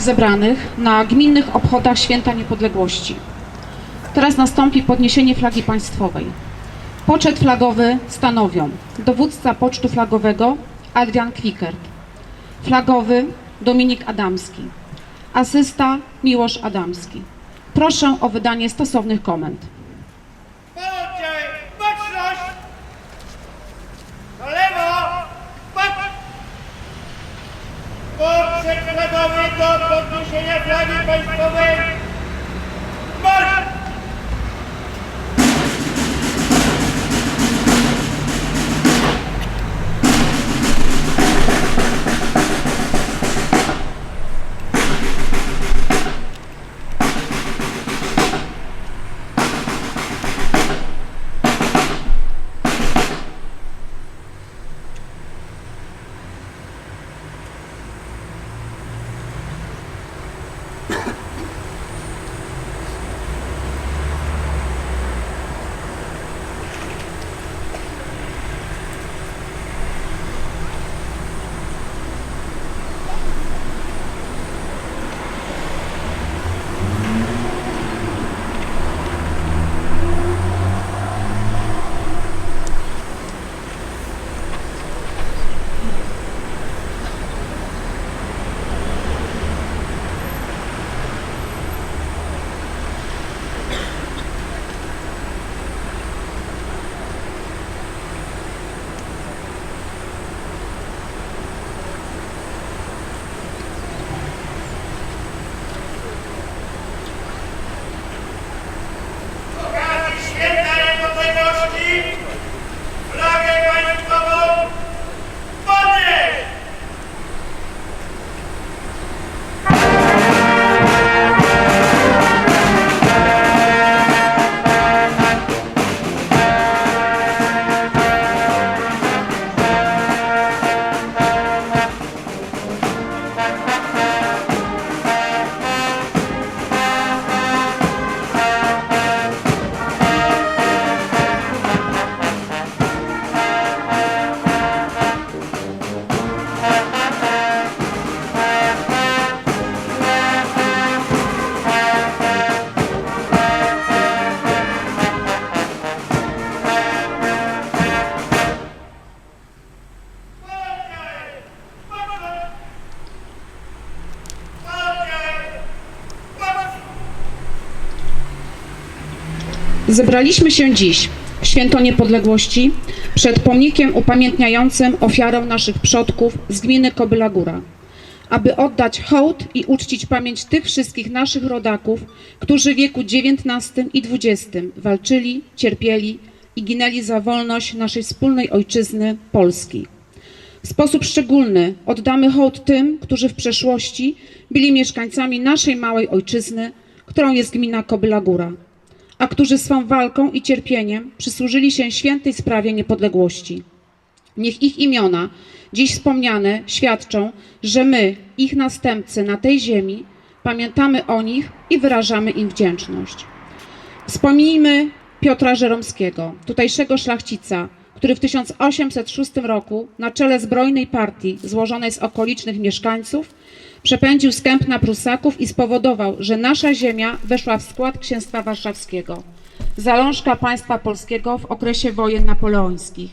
wszystkich zebranych na gminnych obchodach Święta Niepodległości. Teraz nastąpi podniesienie flagi państwowej. Poczet flagowy stanowią dowódca pocztu flagowego Adrian Kwikert, flagowy Dominik Adamski, asysta Miłosz Adamski. Proszę o wydanie stosownych komend. Połączaj, baczność! Na lewo, patrz! Poczek flagowy do podniesienia flagi państwowej! Zebraliśmy się dziś, w Święto Niepodległości, przed pomnikiem upamiętniającym ofiarę naszych przodków z gminy Kobyla Góra, aby oddać hołd i uczcić pamięć tych wszystkich naszych rodaków, którzy w wieku XIX i XX walczyli, cierpieli i ginęli za wolność naszej wspólnej ojczyzny Polski. W sposób szczególny oddamy hołd tym, którzy w przeszłości byli mieszkańcami naszej małej ojczyzny, którą jest gmina Kobyla Góra a którzy swą walką i cierpieniem przysłużyli się świętej sprawie niepodległości. Niech ich imiona, dziś wspomniane, świadczą, że my, ich następcy na tej ziemi, pamiętamy o nich i wyrażamy im wdzięczność. Wspomnijmy Piotra Żeromskiego, tutejszego szlachcica, który w 1806 roku na czele zbrojnej partii złożonej z okolicznych mieszkańców przepędził skęp na Prusaków i spowodował, że nasza ziemia weszła w skład Księstwa Warszawskiego, zalążka państwa polskiego w okresie wojen napoleońskich.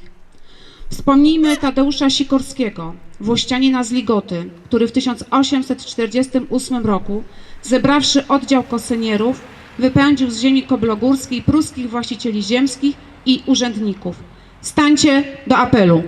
Wspomnijmy Tadeusza Sikorskiego, włościanina z Ligoty, który w 1848 roku, zebrawszy oddział kosynierów, wypędził z ziemi koblogórskiej pruskich właścicieli ziemskich i urzędników. Stańcie do apelu.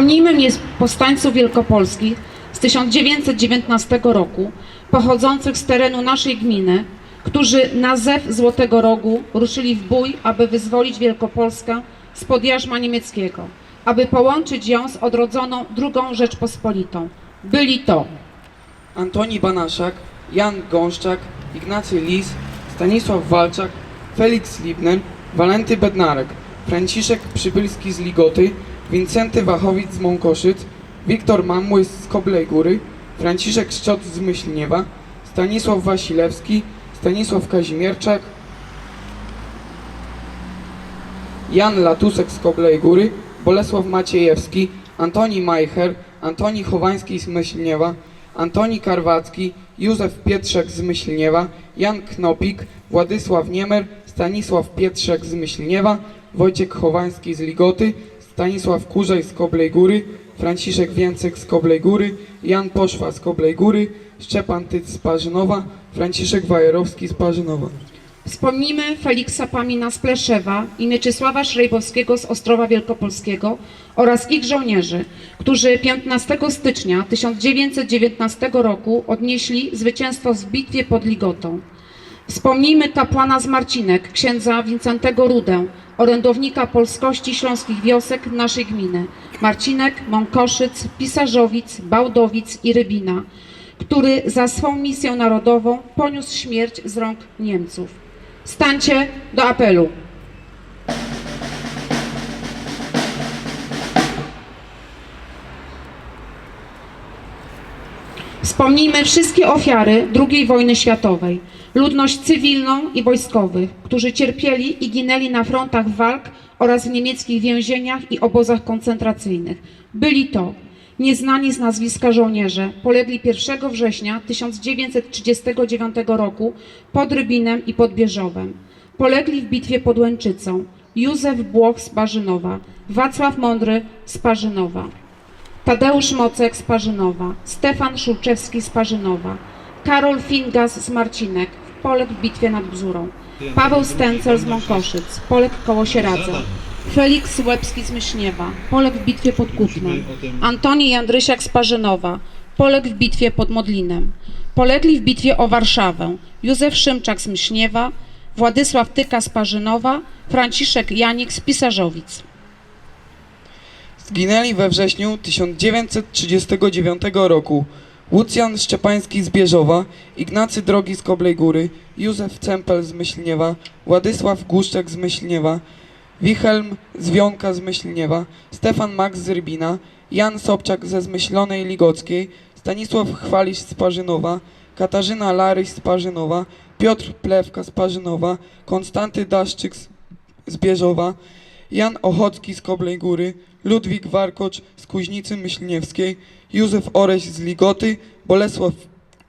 Wspomnijmy mnie powstańców wielkopolskich z 1919 roku, pochodzących z terenu naszej gminy, którzy na zew Złotego Rogu ruszyli w bój, aby wyzwolić Wielkopolskę spod jarzma niemieckiego, aby połączyć ją z odrodzoną II Rzeczpospolitą. Byli to Antoni Banaszak, Jan Gąszczak, Ignacy Lis, Stanisław Walczak, Felix Libner, Walenty Bednarek, Franciszek Przybylski z Ligoty, Wincenty Wachowicz z Mąkoszyc, Wiktor Mamłys z Koblej Góry, Franciszek Szczot z Myślniewa, Stanisław Wasilewski, Stanisław Kazimierczak, Jan Latusek z Koblej Góry, Bolesław Maciejewski, Antoni Majcher, Antoni Chowański z Myślniewa, Antoni Karwacki, Józef Pietrzek z Myślniewa, Jan Knopik, Władysław Niemer, Stanisław Pietrzek z Myślniewa, Wojciech Chowański z Ligoty, Stanisław Kurzej z Koblej Góry, Franciszek Więcek z Koblej Góry, Jan Poszwa z Koblej Góry, Szczepan Tyc z Parzynowa, Franciszek Wajerowski z Parzynowa. Wspomnimy Feliksa Pamina z Pleszewa i Mieczysława Szrejbowskiego z Ostrowa Wielkopolskiego oraz ich żołnierzy, którzy 15 stycznia 1919 roku odnieśli zwycięstwo w bitwie pod Ligotą. Wspomnijmy kapłana z Marcinek, księdza Wincentego Rudę, orędownika polskości śląskich wiosek naszej gminy, Marcinek, Mąkoszyc, Pisarzowic, Bałdowic i Rybina, który za swą misję narodową poniósł śmierć z rąk Niemców. Stańcie do apelu. Wspomnijmy wszystkie ofiary II wojny światowej, ludność cywilną i wojskowych, którzy cierpieli i ginęli na frontach walk oraz w niemieckich więzieniach i obozach koncentracyjnych. Byli to nieznani z nazwiska żołnierze, polegli 1 września 1939 roku pod Rybinem i pod Bieżowem. Polegli w bitwie pod Łęczycą Józef Błoch z Barzynowa, Wacław Mądry z Parzynowa. Tadeusz Mocek z Parzynowa, Stefan Szulczewski z Parzynowa, Karol Fingas z Marcinek, Polek w bitwie nad Bzurą, Paweł Stencel z Mąkoszyc, Polek koło Sieradza, Felix Łebski z Myśniewa, Polek w bitwie pod Kutnem, Antoni Jandrysiak z Parzynowa, Polek w bitwie pod Modlinem, polegli w bitwie o Warszawę, Józef Szymczak z Myśniewa, Władysław Tyka z Parzynowa, Franciszek Janik z Pisarzowic. Zginęli we wrześniu 1939 roku Łucjan Szczepański z Bieżowa, Ignacy Drogi z Koblej Góry, Józef Cempel z Myślniewa, Władysław Głuszczek z Myślniewa, Wilhelm Zwionka z Myślniewa, Stefan Max z Rybina, Jan Sobczak ze Zmyślonej Ligockiej, Stanisław Chwalisz z Parzynowa, Katarzyna Laryś z Parzynowa, Piotr Plewka z Parzynowa, Konstanty Daszczyk z Bieżowa, Jan Ochocki z Koblej Góry, Ludwik Warkocz z Kuźnicy Myślniewskiej, Józef Oreś z Ligoty, Bolesław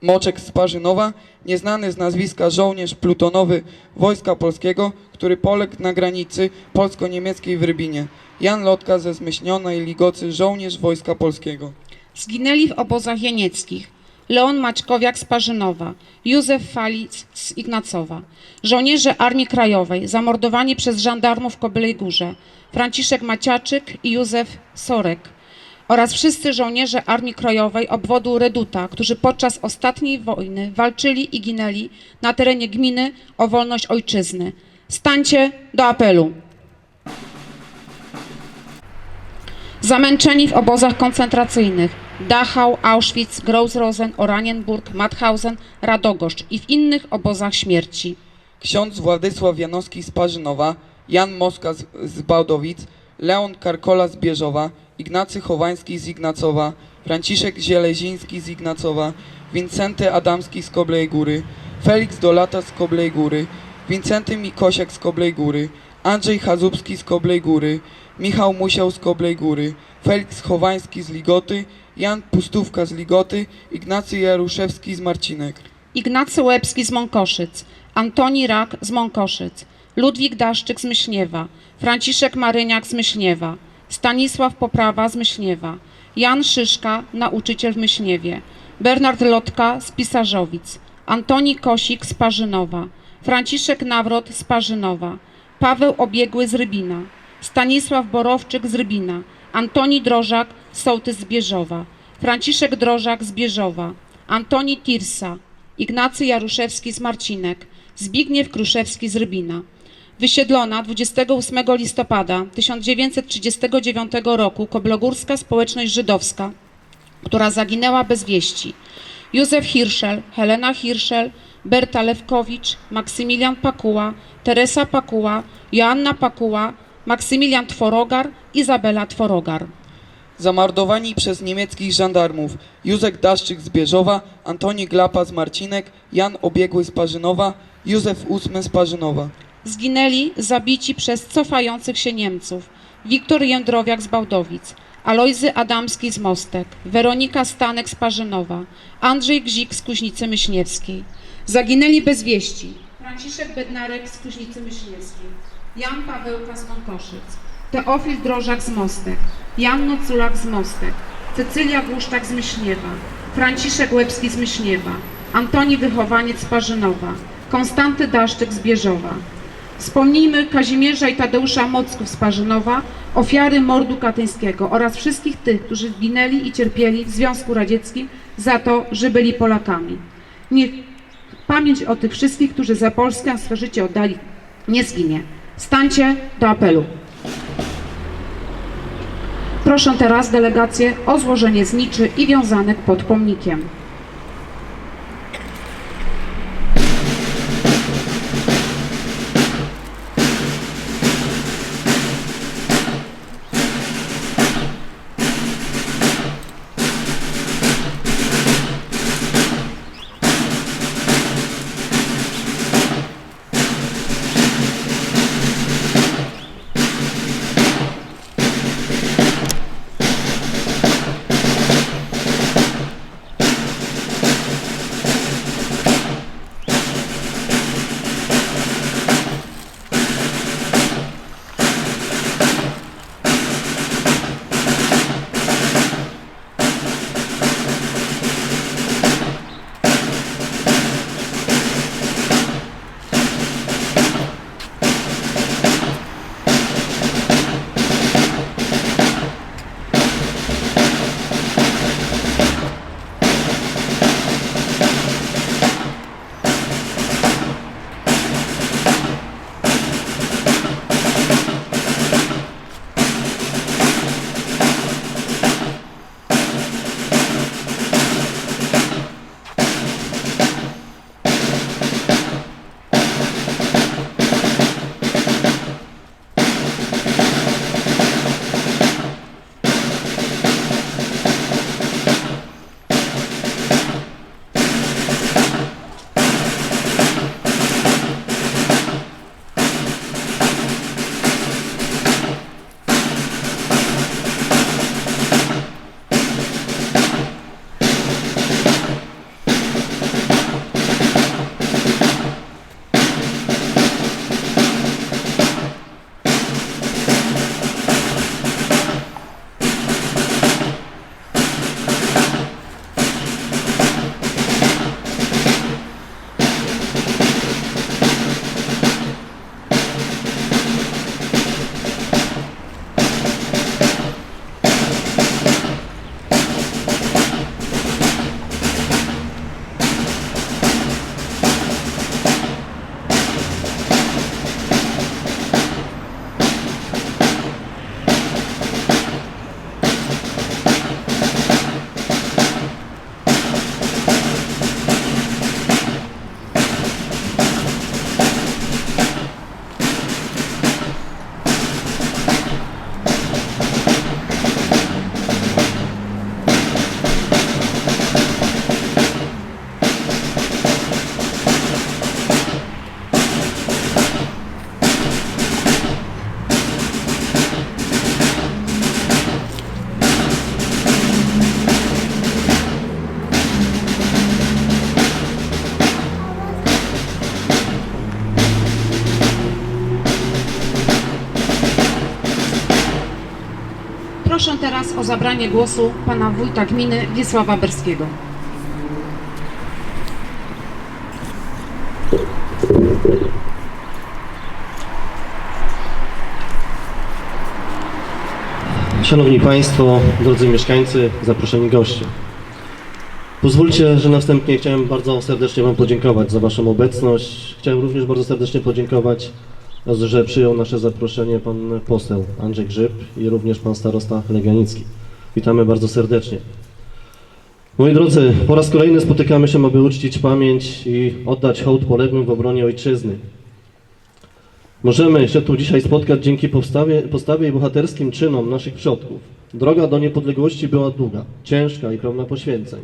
Moczek z Parzynowa, nieznany z nazwiska żołnierz plutonowy Wojska Polskiego, który poległ na granicy polsko-niemieckiej w Rybinie, Jan Lotka ze Zmyśnionej Ligocy, żołnierz Wojska Polskiego. Zginęli w obozach jenieckich Leon Maćkowiak z Parzynowa, Józef Falic z Ignacowa, żołnierze Armii Krajowej zamordowani przez żandarmów w Kobylej Górze, Franciszek Maciaczyk i Józef Sorek oraz wszyscy żołnierze Armii Krajowej obwodu Reduta, którzy podczas ostatniej wojny walczyli i ginęli na terenie gminy o wolność ojczyzny. Stańcie do apelu. Zamęczeni w obozach koncentracyjnych Dachau, Auschwitz, Grossrosen, Oranienburg, Mauthausen, Radogoszcz i w innych obozach śmierci. Ksiądz Władysław Janowski z Parzynowa, Jan Moska z, z Bałdowic, Leon Karkola z Bieżowa, Ignacy Chowański z Ignacowa, Franciszek Zieleziński z Ignacowa, Wincenty Adamski z Koblej Góry, Felix Dolata z Koblej Góry, Wincenty Mikosiak z Koblej Góry, Andrzej Chazubski z Koblej Góry, Michał Musiał z Koblej Góry, Felix Chowański z Ligoty, Jan Pustówka z Ligoty, Ignacy Jaruszewski z Marcinek. Ignacy Łebski z Mąkoszyc, Antoni Rak z Mąkoszyc, Ludwik Daszczyk z Myśniewa, Franciszek Maryniak z Myśniewa, Stanisław Poprawa z Myśniewa, Jan Szyszka, nauczyciel w Myśniewie, Bernard Lotka z Pisarzowic, Antoni Kosik z Parzynowa, Franciszek Nawrot z Parzynowa, Paweł Obiegły z Rybina, Stanisław Borowczyk z Rybina, Antoni Drożak, sołtys z Franciszek Drożak z Bieżowa, Antoni Tirsa, Ignacy Jaruszewski z Marcinek, Zbigniew Kruszewski z Rybina. Wysiedlona 28 listopada 1939 roku Koblogórska Społeczność Żydowska która zaginęła bez wieści. Józef Hirszel, Helena Hirszel, Berta Lewkowicz, Maksymilian Pakuła, Teresa Pakuła, Joanna Pakuła, Maksymilian Tworogar, Izabela Tworogar. Zamordowani przez niemieckich żandarmów Józek Daszczyk z Bieżowa, Antoni Glapa z Marcinek, Jan Obiegły z Parzynowa, Józef Ósmy z Parzynowa. Zginęli zabici przez cofających się Niemców Wiktor Jędrowiak z Bałdowic, Alojzy Adamski z Mostek, Weronika Stanek z Parzynowa, Andrzej Gzik z Kuźnicy Myśniewskiej. Zaginęli bez wieści Franciszek Bednarek z Kuźnicy Myśniewskiej, Jan Pawełka z Montoszyc, Teofil Drożak z Mostek, Jan Noculak z Mostek, Cecylia Głuszczak z Myśniewa, Franciszek Łebski z Myśniewa, Antoni Wychowaniec z Parzynowa, Konstanty Daszczyk z Bieżowa. Wspomnijmy Kazimierza i Tadeusza Mocków z Parzynowa, ofiary mordu katyńskiego oraz wszystkich tych, którzy zginęli i cierpieli w Związku Radzieckim za to, że byli Polakami. Niech pamięć o tych wszystkich, którzy za Polskę swe życie oddali, nie zginie. Stańcie do apelu. Proszę teraz delegację o złożenie zniczy i wiązanek pod pomnikiem. O zabranie głosu pana wójta gminy Wiesława Berskiego. Szanowni Państwo, drodzy mieszkańcy, zaproszeni goście. Pozwólcie, że na wstępie chciałem bardzo serdecznie Wam podziękować za Waszą obecność. Chciałem również bardzo serdecznie podziękować, że przyjął nasze zaproszenie Pan poseł Andrzej Grzyb i również Pan starosta Legianicki. Witamy bardzo serdecznie. Moi drodzy, po raz kolejny spotykamy się, aby uczcić pamięć i oddać hołd poległym w obronie ojczyzny. Możemy się tu dzisiaj spotkać dzięki postawie, postawie i bohaterskim czynom naszych przodków. Droga do niepodległości była długa, ciężka i pełna poświęceń.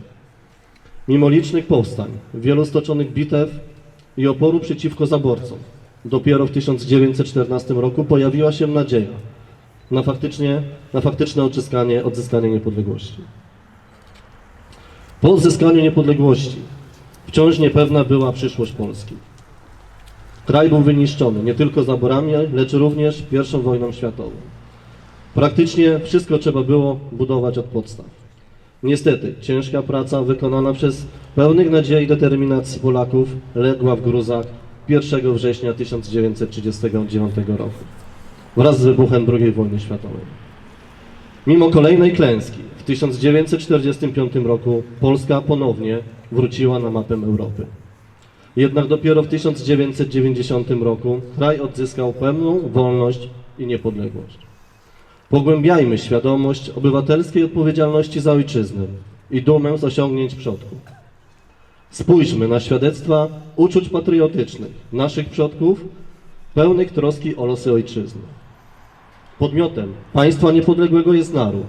Mimo licznych powstań, wielu stoczonych bitew i oporu przeciwko zaborcom, dopiero w 1914 roku pojawiła się nadzieja na, faktycznie, na faktyczne odzyskanie, odzyskanie niepodległości. Po odzyskaniu niepodległości wciąż niepewna była przyszłość Polski. Kraj był wyniszczony nie tylko zaborami, lecz również I wojną światową. Praktycznie wszystko trzeba było budować od podstaw. Niestety, ciężka praca wykonana przez pełnych nadziei i determinacji Polaków legła w gruzach 1 września 1939 roku wraz z wybuchem II wojny światowej. Mimo kolejnej klęski w 1945 roku Polska ponownie wróciła na mapę Europy. Jednak dopiero w 1990 roku kraj odzyskał pełną wolność i niepodległość. Pogłębiajmy świadomość obywatelskiej odpowiedzialności za ojczyznę i dumę z osiągnięć przodków. Spójrzmy na świadectwa uczuć patriotycznych naszych przodków, pełnych troski o losy ojczyzny. Podmiotem państwa niepodległego jest naród.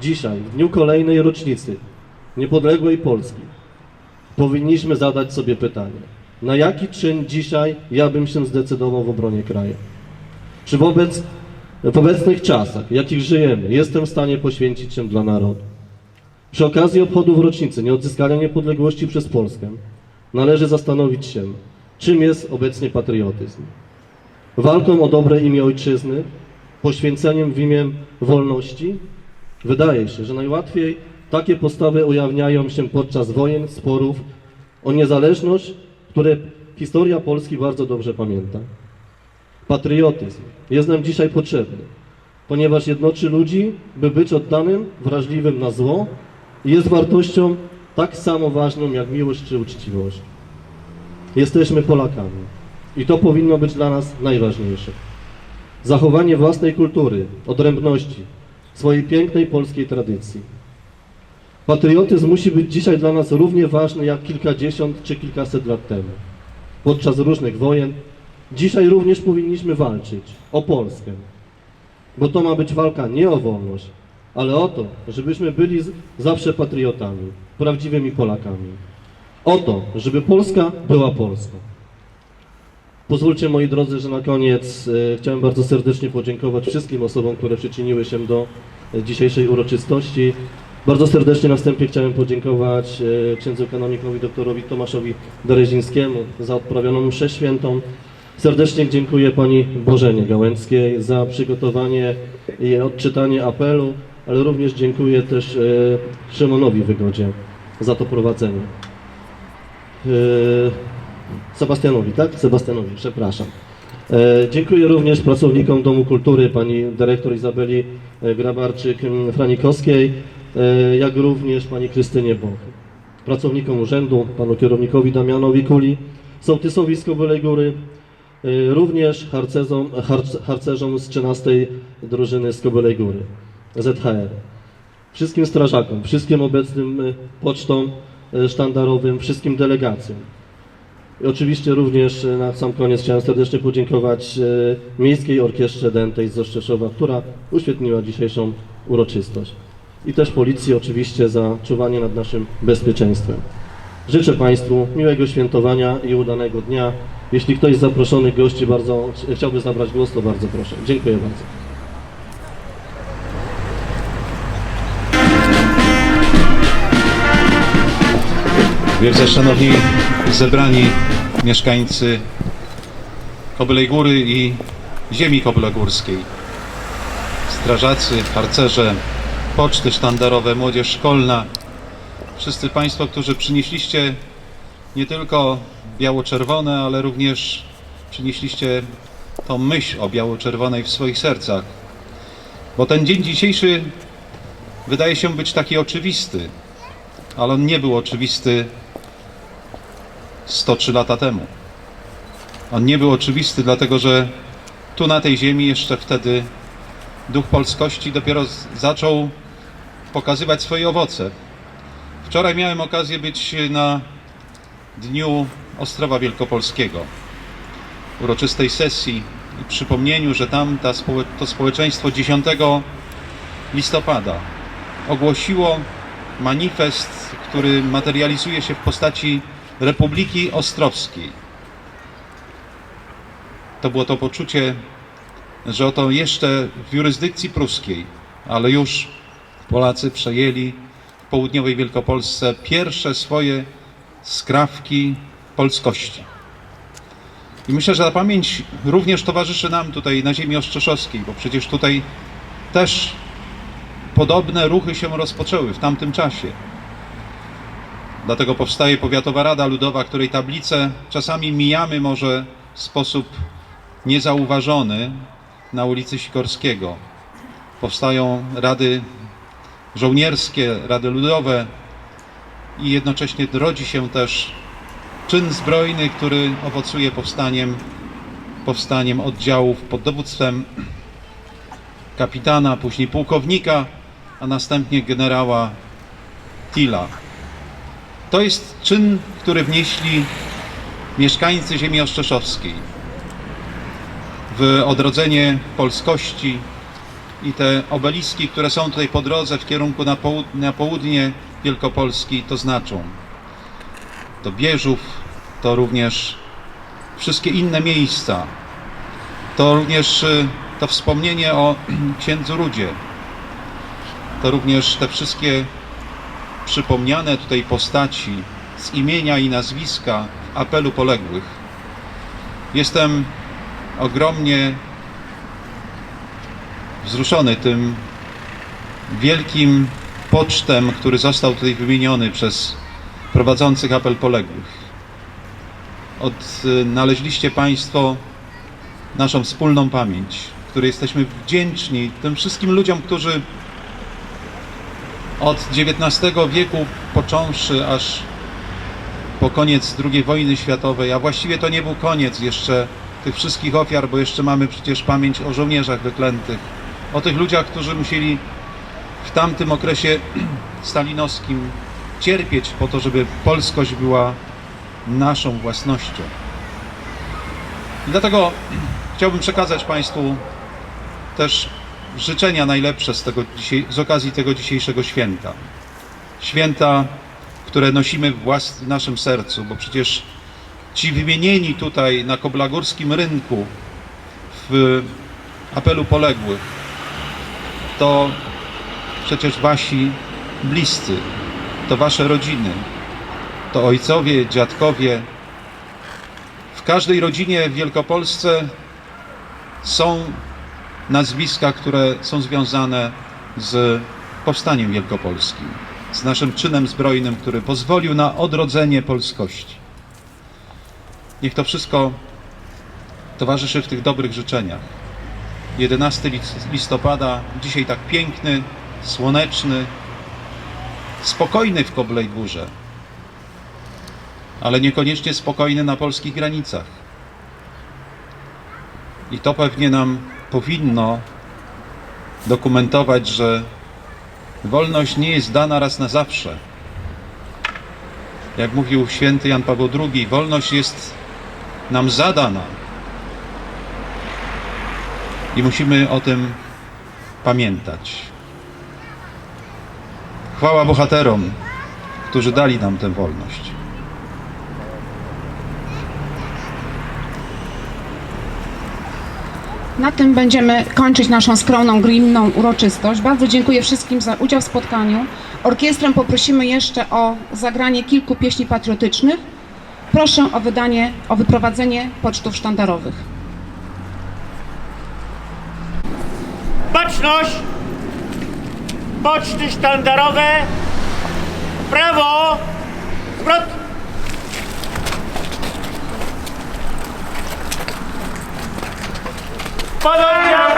Dzisiaj, w dniu kolejnej rocznicy niepodległej Polski, powinniśmy zadać sobie pytanie, na jaki czyn dzisiaj ja bym się zdecydował w obronie kraju? Czy wobec, w obecnych czasach, w jakich żyjemy, jestem w stanie poświęcić się dla narodu? Przy okazji obchodów rocznicy nieodzyskania niepodległości przez Polskę należy zastanowić się, czym jest obecnie patriotyzm. Walką o dobre imię ojczyzny, poświęceniem w imię wolności? Wydaje się, że najłatwiej takie postawy ujawniają się podczas wojen, sporów o niezależność, które historia Polski bardzo dobrze pamięta. Patriotyzm jest nam dzisiaj potrzebny, ponieważ jednoczy ludzi, by być oddanym, wrażliwym na zło jest wartością tak samo ważną jak miłość czy uczciwość. Jesteśmy Polakami i to powinno być dla nas najważniejsze. Zachowanie własnej kultury, odrębności, swojej pięknej polskiej tradycji. Patriotyzm musi być dzisiaj dla nas równie ważny jak kilkadziesiąt czy kilkaset lat temu. Podczas różnych wojen, dzisiaj również powinniśmy walczyć o Polskę. Bo to ma być walka nie o wolność, ale o to, żebyśmy byli zawsze patriotami, prawdziwymi Polakami. O to, żeby Polska była Polską. Pozwólcie moi drodzy, że na koniec e, chciałem bardzo serdecznie podziękować wszystkim osobom, które przyczyniły się do e, dzisiejszej uroczystości. Bardzo serdecznie na wstępie chciałem podziękować e, księdzu kanonikowi doktorowi Tomaszowi Derezińskiemu za odprawioną mszę świętą. Serdecznie dziękuję pani Bożenie Gałęckiej za przygotowanie i odczytanie apelu, ale również dziękuję też e, Szymonowi Wygodzie za to prowadzenie. E, Sebastianowi, tak? Sebastianowi, przepraszam. E, dziękuję również pracownikom Domu Kultury, pani dyrektor Izabeli Grabarczyk-Franikowskiej, jak również pani Krystynie Boch. Pracownikom urzędu, panu kierownikowi Damianowi Kuli, sołtysowi z Kobylej Góry, również harcerzom, harc, harcerzom z 13 drużyny z Kobylej Góry, ZHR. Wszystkim strażakom, wszystkim obecnym e, pocztom e, sztandarowym, wszystkim delegacjom. I oczywiście również e, na sam koniec chciałem serdecznie podziękować Miejskiej Orkiestrze Dętej z Oszczeszowa, która uświetniła dzisiejszą uroczystość. I też Policji oczywiście za czuwanie nad naszym bezpieczeństwem. Życzę Państwu miłego świętowania i udanego dnia. Jeśli ktoś z zaproszonych gości bardzo chciałby zabrać głos, to bardzo proszę. Dziękuję bardzo. Wielce szanowni zebrani mieszkańcy Kobylej Góry i ziemi kobylogórskiej, strażacy, harcerze, poczty sztandarowe, młodzież szkolna, wszyscy Państwo, którzy przynieśliście nie tylko biało-czerwone, ale również przynieśliście tą myśl o biało-czerwonej w swoich sercach. Bo ten dzień dzisiejszy wydaje się być taki oczywisty, ale on nie był oczywisty 103 lata temu. On nie był oczywisty, dlatego że tu na tej ziemi jeszcze wtedy duch polskości dopiero zaczął pokazywać swoje owoce. Wczoraj miałem okazję być na Dniu Ostrowa Wielkopolskiego, uroczystej sesji i przypomnieniu, że tam ta, to społeczeństwo 10 listopada ogłosiło manifest, który materializuje się w postaci Republiki Ostrowskiej. To było to poczucie, że oto jeszcze w jurysdykcji pruskiej, ale już Polacy przejęli w południowej Wielkopolsce pierwsze swoje skrawki polskości. I myślę, że ta pamięć również towarzyszy nam tutaj na ziemi ostrzeszowskiej, bo przecież tutaj też podobne ruchy się rozpoczęły w tamtym czasie. Dlatego powstaje Powiatowa Rada Ludowa, której tablice czasami mijamy może w sposób niezauważony na ulicy Sikorskiego. Powstają rady żołnierskie, rady ludowe i jednocześnie rodzi się też czyn zbrojny, który owocuje powstaniem, powstaniem oddziałów pod dowództwem kapitana, później pułkownika, a następnie generała Tila. To jest czyn, który wnieśli mieszkańcy ziemi ostrzeszowskiej w odrodzenie polskości i te obeliski, które są tutaj po drodze w kierunku na, połud- na południe Wielkopolski to znaczą. To Bieżów, to również wszystkie inne miejsca. To również y, to wspomnienie o księdzu Rudzie. To również te wszystkie przypomniane tutaj postaci z imienia i nazwiska w apelu poległych. Jestem ogromnie wzruszony tym wielkim pocztem, który został tutaj wymieniony przez prowadzących apel poległych. Odnaleźliście Państwo naszą wspólną pamięć, której jesteśmy wdzięczni tym wszystkim ludziom, którzy od XIX wieku począwszy aż po koniec II wojny światowej, a właściwie to nie był koniec jeszcze tych wszystkich ofiar, bo jeszcze mamy przecież pamięć o żołnierzach wyklętych, o tych ludziach, którzy musieli w tamtym okresie stalinowskim cierpieć po to, żeby polskość była naszą własnością. I dlatego chciałbym przekazać Państwu też życzenia najlepsze z, tego z okazji tego dzisiejszego święta. Święta, które nosimy w, włas- w naszym sercu, bo przecież ci wymienieni tutaj na Koblagórskim rynku w apelu poległych to przecież wasi bliscy, to wasze rodziny, to ojcowie, dziadkowie. W każdej rodzinie w Wielkopolsce są nazwiska, które są związane z powstaniem wielkopolskim, z naszym czynem zbrojnym, który pozwolił na odrodzenie polskości. Niech to wszystko towarzyszy w tych dobrych życzeniach. 11 lic- listopada, dzisiaj tak piękny, słoneczny, spokojny w Koblej Górze, ale niekoniecznie spokojny na polskich granicach. I to pewnie nam powinno dokumentować, że wolność nie jest dana raz na zawsze. Jak mówił święty Jan Paweł II, wolność jest nam zadana. I musimy o tym pamiętać. Chwała bohaterom, którzy dali nam tę wolność. Na tym będziemy kończyć naszą skromną, grimną uroczystość. Bardzo dziękuję wszystkim za udział w spotkaniu. Orkiestrę poprosimy jeszcze o zagranie kilku pieśni patriotycznych. Proszę o wydanie, o wyprowadzenie pocztów sztandarowych. Baczność! Poczty sztandarowe! Prawo! Zwrot! เปิดเลยครับ